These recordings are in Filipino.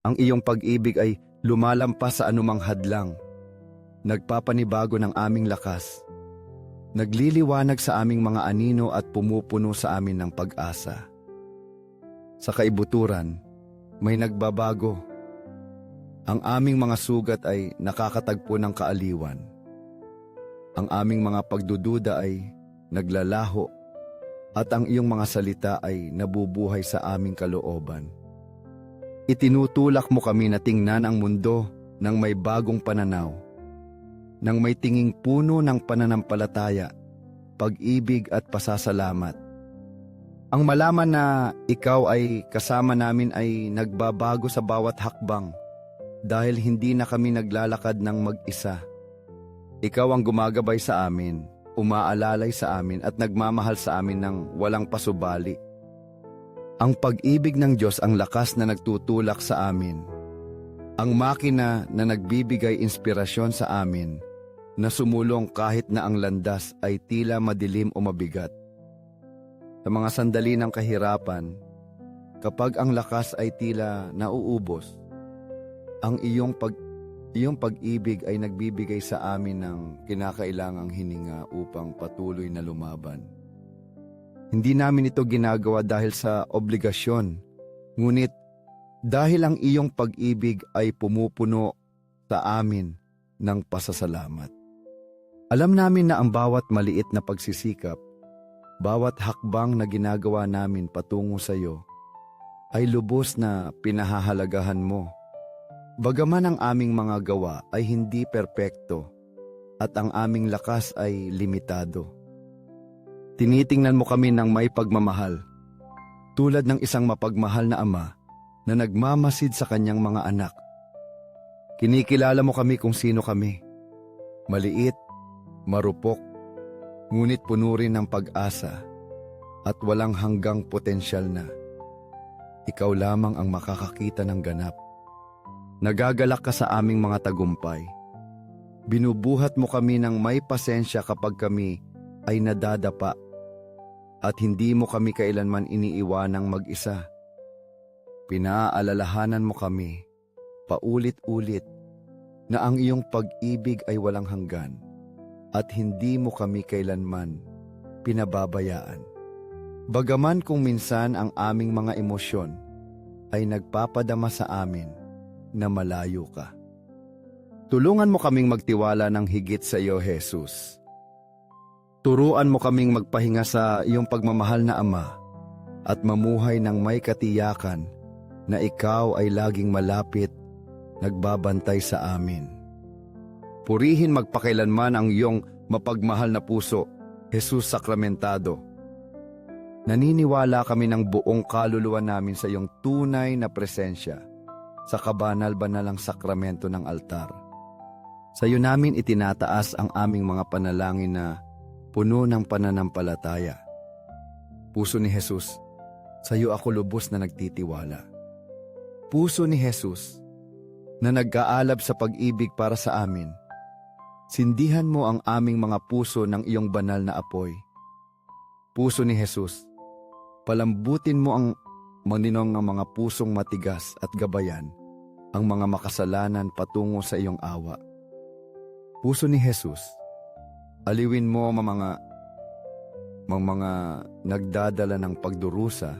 Ang iyong pag-ibig ay lumalampas sa anumang hadlang. Nagpapanibago ng aming lakas. Nagliliwanag sa aming mga anino at pumupuno sa amin ng pag-asa. Sa kaibuturan, may nagbabago. Ang aming mga sugat ay nakakatagpo ng kaaliwan. Ang aming mga pagdududa ay naglalaho at ang iyong mga salita ay nabubuhay sa aming kalooban. Itinutulak mo kami na tingnan ang mundo ng may bagong pananaw, ng may tinging puno ng pananampalataya, pag-ibig at pasasalamat. Ang malaman na ikaw ay kasama namin ay nagbabago sa bawat hakbang dahil hindi na kami naglalakad ng mag-isa. Ikaw ang gumagabay sa amin, umaalalay sa amin at nagmamahal sa amin ng walang pasubali. Ang pag-ibig ng Diyos ang lakas na nagtutulak sa amin. Ang makina na nagbibigay inspirasyon sa amin na sumulong kahit na ang landas ay tila madilim o mabigat. Sa mga sandali ng kahirapan, kapag ang lakas ay tila nauubos, ang iyong pag iyong pag-ibig ay nagbibigay sa amin ng kinakailangang hininga upang patuloy na lumaban. Hindi namin ito ginagawa dahil sa obligasyon, ngunit dahil ang iyong pag-ibig ay pumupuno sa amin ng pasasalamat. Alam namin na ang bawat maliit na pagsisikap, bawat hakbang na ginagawa namin patungo sa iyo, ay lubos na pinahahalagahan mo. Bagaman ang aming mga gawa ay hindi perpekto at ang aming lakas ay limitado. Tinitingnan mo kami ng may pagmamahal, tulad ng isang mapagmahal na ama na nagmamasid sa kanyang mga anak. Kinikilala mo kami kung sino kami. Maliit, marupok, ngunit puno rin ng pag-asa at walang hanggang potensyal na. Ikaw lamang ang makakakita ng ganap. Nagagalak ka sa aming mga tagumpay. Binubuhat mo kami ng may pasensya kapag kami ay nadadapa at hindi mo kami kailanman iniiwanang mag-isa. Pinaalalahanan mo kami, paulit-ulit, na ang iyong pag-ibig ay walang hanggan at hindi mo kami kailanman pinababayaan. Bagaman kung minsan ang aming mga emosyon ay nagpapadama sa amin na malayo ka. Tulungan mo kaming magtiwala ng higit sa iyo, Jesus. Turuan mo kaming magpahinga sa iyong pagmamahal na Ama at mamuhay ng may katiyakan na ikaw ay laging malapit, nagbabantay sa amin. Purihin magpakailanman ang iyong mapagmahal na puso, Jesus Sakramentado. Naniniwala kami ng buong kaluluwa namin sa iyong tunay na presensya sa kabanal-banalang sakramento ng altar. Sa iyo namin itinataas ang aming mga panalangin na puno ng pananampalataya. Puso ni Jesus, sa iyo ako lubos na nagtitiwala. Puso ni Jesus, na nag-aalab sa pag-ibig para sa amin. Sindihan mo ang aming mga puso ng iyong banal na apoy. Puso ni Jesus, palambutin mo ang maninong ng mga pusong matigas at gabayan ang mga makasalanan patungo sa iyong awa. Puso ni Jesus, aliwin mo ang mga mga, mga nagdadala ng pagdurusa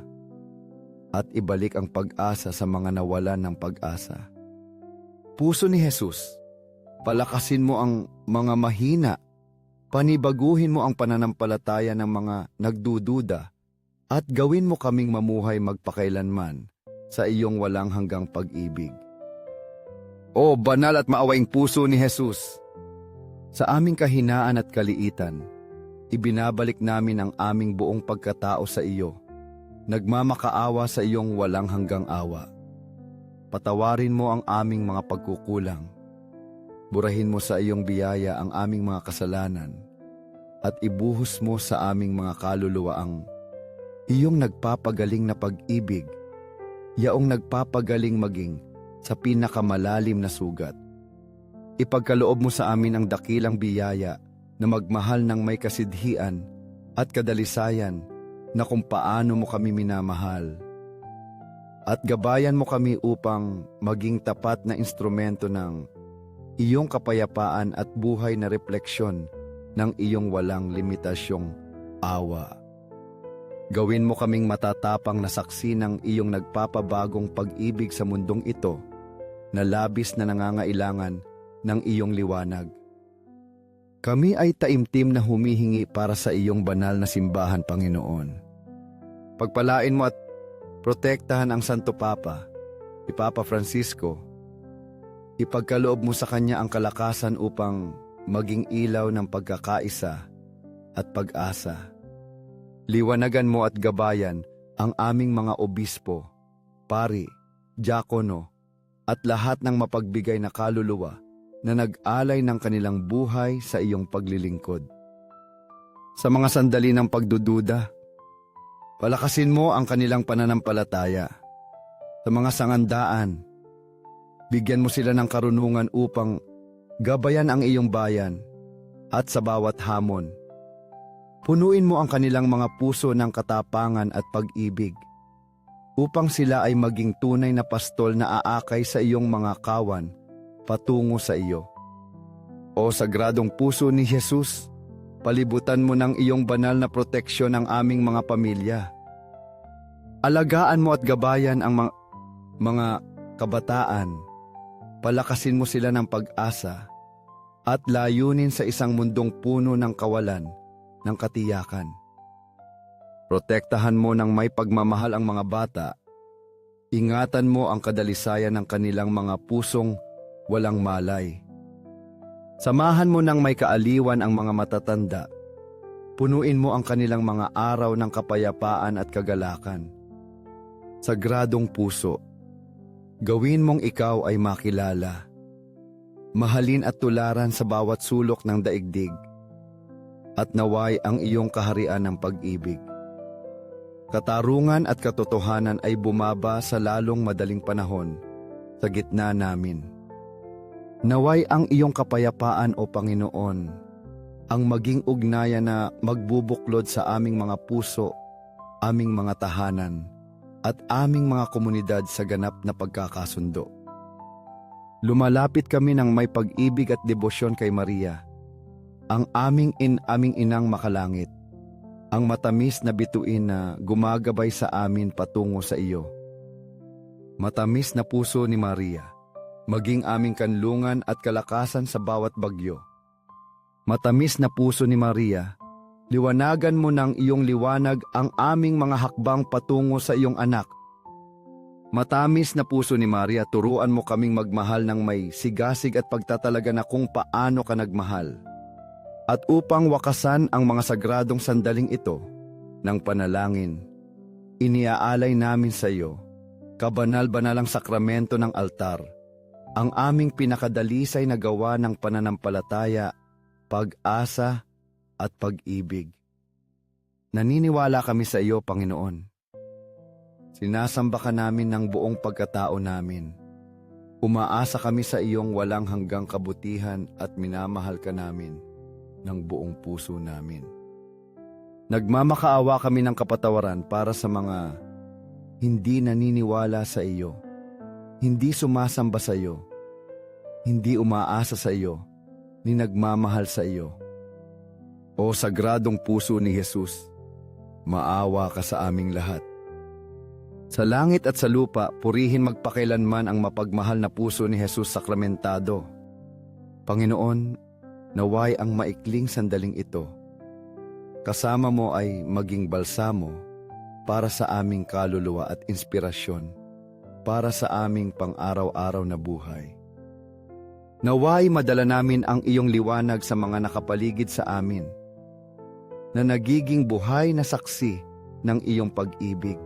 at ibalik ang pag-asa sa mga nawalan ng pag-asa. Puso ni Jesus, palakasin mo ang mga mahina, panibaguhin mo ang pananampalataya ng mga nagdududa, at gawin mo kaming mamuhay magpakailanman sa iyong walang hanggang pag-ibig. O banal at maawaing puso ni Jesus, sa aming kahinaan at kaliitan, ibinabalik namin ang aming buong pagkatao sa iyo, nagmamakaawa sa iyong walang hanggang awa. Patawarin mo ang aming mga pagkukulang. Burahin mo sa iyong biyaya ang aming mga kasalanan at ibuhos mo sa aming mga kaluluwa ang iyong nagpapagaling na pag-ibig, yaong nagpapagaling maging sa pinakamalalim na sugat. Ipagkaloob mo sa amin ang dakilang biyaya na magmahal ng may kasidhian at kadalisayan na kung paano mo kami minamahal. at gabayan mo kami upang maging tapat na instrumento ng iyong kapayapaan at buhay na refleksyon ng iyong walang limitasyong awa. Gawin mo kaming matatapang na saksi ng iyong nagpapabagong pag-ibig sa mundong ito na labis na nangangailangan ng iyong liwanag. Kami ay taimtim na humihingi para sa iyong banal na simbahan, Panginoon. Pagpalain mo at protektahan ang Santo Papa, si Papa Francisco. Ipagkaloob mo sa kanya ang kalakasan upang maging ilaw ng pagkakaisa at pag-asa. Liwanagan mo at gabayan ang aming mga obispo, pari, diakono, at lahat ng mapagbigay na kaluluwa na nag-alay ng kanilang buhay sa iyong paglilingkod. Sa mga sandali ng pagdududa, palakasin mo ang kanilang pananampalataya. Sa mga sangandaan, bigyan mo sila ng karunungan upang gabayan ang iyong bayan at sa bawat hamon. Punuin mo ang kanilang mga puso ng katapangan at pag-ibig upang sila ay maging tunay na pastol na aakay sa iyong mga kawan patungo sa iyo. O sagradong puso ni Jesus, palibutan mo ng iyong banal na proteksyon ang aming mga pamilya. Alagaan mo at gabayan ang mga, mga kabataan. Palakasin mo sila ng pag-asa at layunin sa isang mundong puno ng kawalan ng katiyakan. Protektahan mo ng may pagmamahal ang mga bata. Ingatan mo ang kadalisayan ng kanilang mga pusong walang malay. Samahan mo ng may kaaliwan ang mga matatanda. Punuin mo ang kanilang mga araw ng kapayapaan at kagalakan. Sagradong puso, gawin mong ikaw ay makilala. Mahalin at tularan sa bawat sulok ng daigdig. At naway ang iyong kaharian ng pag-ibig. Katarungan at katotohanan ay bumaba sa lalong madaling panahon sa gitna namin. Naway ang iyong kapayapaan o Panginoon, ang maging ugnayan na magbubuklod sa aming mga puso, aming mga tahanan, at aming mga komunidad sa ganap na pagkakasundo. Lumalapit kami ng may pag-ibig at debosyon kay Maria, ang aming in aming inang makalangit, ang matamis na bituin na gumagabay sa amin patungo sa iyo. Matamis na puso ni Maria, maging aming kanlungan at kalakasan sa bawat bagyo. Matamis na puso ni Maria, liwanagan mo ng iyong liwanag ang aming mga hakbang patungo sa iyong anak. Matamis na puso ni Maria, turuan mo kaming magmahal ng may sigasig at pagtatalaga na kung paano ka nagmahal. At upang wakasan ang mga sagradong sandaling ito ng panalangin, iniaalay namin sa iyo, kabanal-banalang sakramento ng altar, ang aming pinakadalisay na gawa ng pananampalataya, pag-asa at pag-ibig. Naniniwala kami sa iyo, Panginoon. Sinasamba ka namin ng buong pagkatao namin. Umaasa kami sa iyong walang hanggang kabutihan at minamahal ka namin ng buong puso namin. Nagmamakaawa kami ng kapatawaran para sa mga hindi naniniwala sa iyo, hindi sumasamba sa iyo, hindi umaasa sa iyo, ni nagmamahal sa iyo. O sagradong puso ni Jesus, maawa ka sa aming lahat. Sa langit at sa lupa, purihin magpakailanman ang mapagmahal na puso ni Jesus sakramentado. Panginoon, naway ang maikling sandaling ito. Kasama mo ay maging balsamo para sa aming kaluluwa at inspirasyon para sa aming pang-araw-araw na buhay. Naway madala namin ang iyong liwanag sa mga nakapaligid sa amin na nagiging buhay na saksi ng iyong pag-ibig.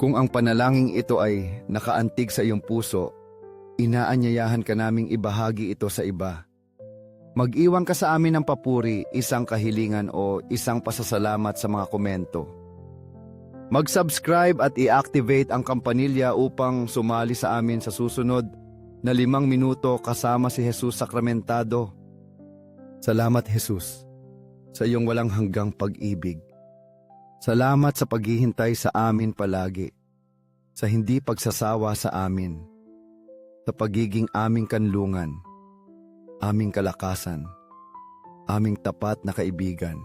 Kung ang panalangin ito ay nakaantig sa iyong puso, inaanyayahan ka naming ibahagi ito sa iba. Mag-iwan ka sa amin ng papuri, isang kahilingan o isang pasasalamat sa mga komento. Mag-subscribe at i-activate ang kampanilya upang sumali sa amin sa susunod na limang minuto kasama si Jesus Sakramentado. Salamat Jesus sa iyong walang hanggang pag-ibig. Salamat sa paghihintay sa amin palagi. sa hindi pagsasawa sa amin, sa pagiging aming kanlungan, aming kalakasan, aming tapat na kaibigan.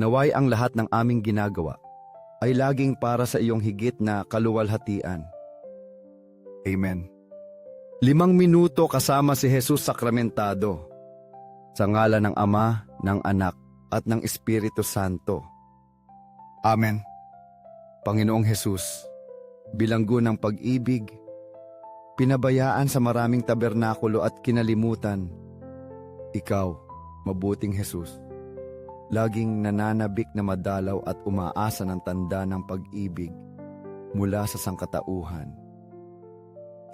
Naway ang lahat ng aming ginagawa ay laging para sa iyong higit na kaluwalhatian. Amen. Limang minuto kasama si Jesus sakramentado sa ngalan ng Ama, ng Anak, at ng Espiritu Santo. Amen. Panginoong Jesus, bilanggo ng pag-ibig, pinabayaan sa maraming tabernakulo at kinalimutan, ikaw, mabuting Jesus, laging nananabik na madalaw at umaasa ng tanda ng pag-ibig mula sa sangkatauhan.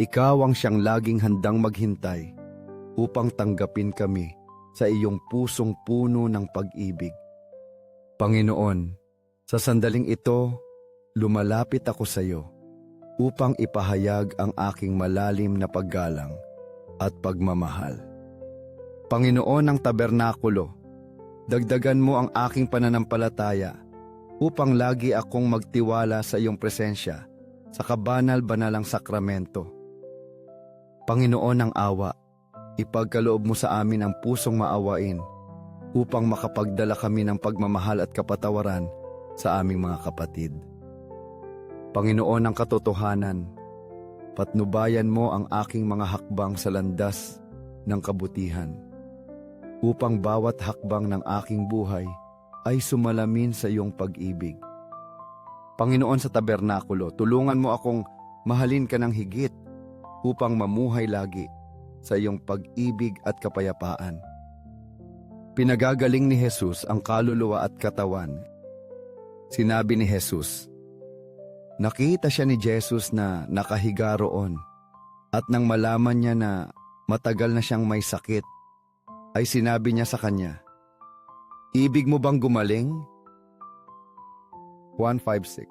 Ikaw ang siyang laging handang maghintay upang tanggapin kami sa iyong pusong puno ng pag-ibig. Panginoon, sa sandaling ito, lumalapit ako sa iyo upang ipahayag ang aking malalim na paggalang at pagmamahal. Panginoon ng tabernakulo, dagdagan mo ang aking pananampalataya upang lagi akong magtiwala sa iyong presensya sa kabanal-banalang sakramento. Panginoon ng awa, ipagkaloob mo sa amin ang pusong maawain upang makapagdala kami ng pagmamahal at kapatawaran sa aming mga kapatid. Panginoon ng katotohanan, patnubayan mo ang aking mga hakbang sa landas ng kabutihan upang bawat hakbang ng aking buhay ay sumalamin sa iyong pag-ibig. Panginoon sa tabernakulo, tulungan mo akong mahalin ka ng higit upang mamuhay lagi sa iyong pag-ibig at kapayapaan. Pinagagaling ni Jesus ang kaluluwa at katawan. Sinabi ni Jesus, Nakita siya ni Jesus na nakahiga roon at nang malaman niya na matagal na siyang may sakit, ay sinabi niya sa kanya, Ibig mo bang gumaling? 156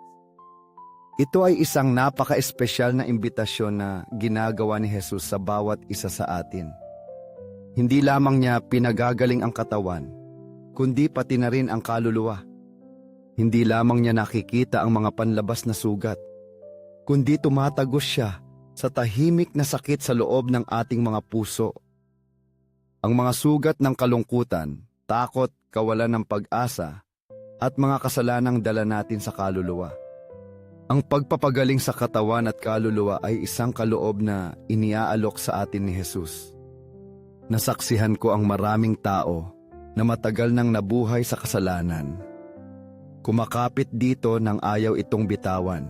Ito ay isang napaka-espesyal na imbitasyon na ginagawa ni Jesus sa bawat isa sa atin. Hindi lamang niya pinagagaling ang katawan, kundi pati na rin ang kaluluwa. Hindi lamang niya nakikita ang mga panlabas na sugat, kundi tumatagos siya sa tahimik na sakit sa loob ng ating mga puso. Ang mga sugat ng kalungkutan, takot, kawalan ng pag-asa, at mga kasalanang dala natin sa kaluluwa. Ang pagpapagaling sa katawan at kaluluwa ay isang kaloob na iniaalok sa atin ni Jesus. Nasaksihan ko ang maraming tao na matagal nang nabuhay sa kasalanan. Kumakapit dito nang ayaw itong bitawan.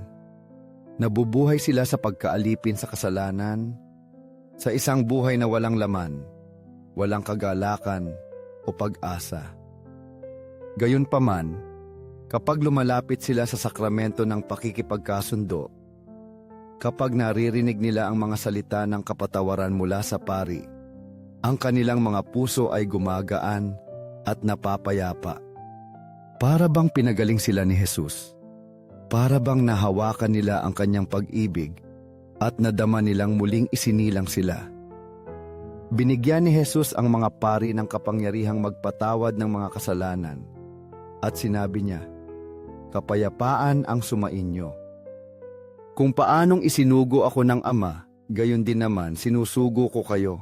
Nabubuhay sila sa pagkaalipin sa kasalanan, sa isang buhay na walang laman, walang kagalakan o pag-asa. Gayunpaman, kapag lumalapit sila sa sakramento ng pakikipagkasundo, kapag naririnig nila ang mga salita ng kapatawaran mula sa pari, ang kanilang mga puso ay gumagaan at napapayapa. Para bang pinagaling sila ni Jesus? Para bang nahawakan nila ang kanyang pag-ibig at nadama nilang muling isinilang sila? Binigyan ni Jesus ang mga pari ng kapangyarihang magpatawad ng mga kasalanan at sinabi niya, Kapayapaan ang sumainyo. Kung paanong isinugo ako ng Ama, gayon din naman sinusugo ko kayo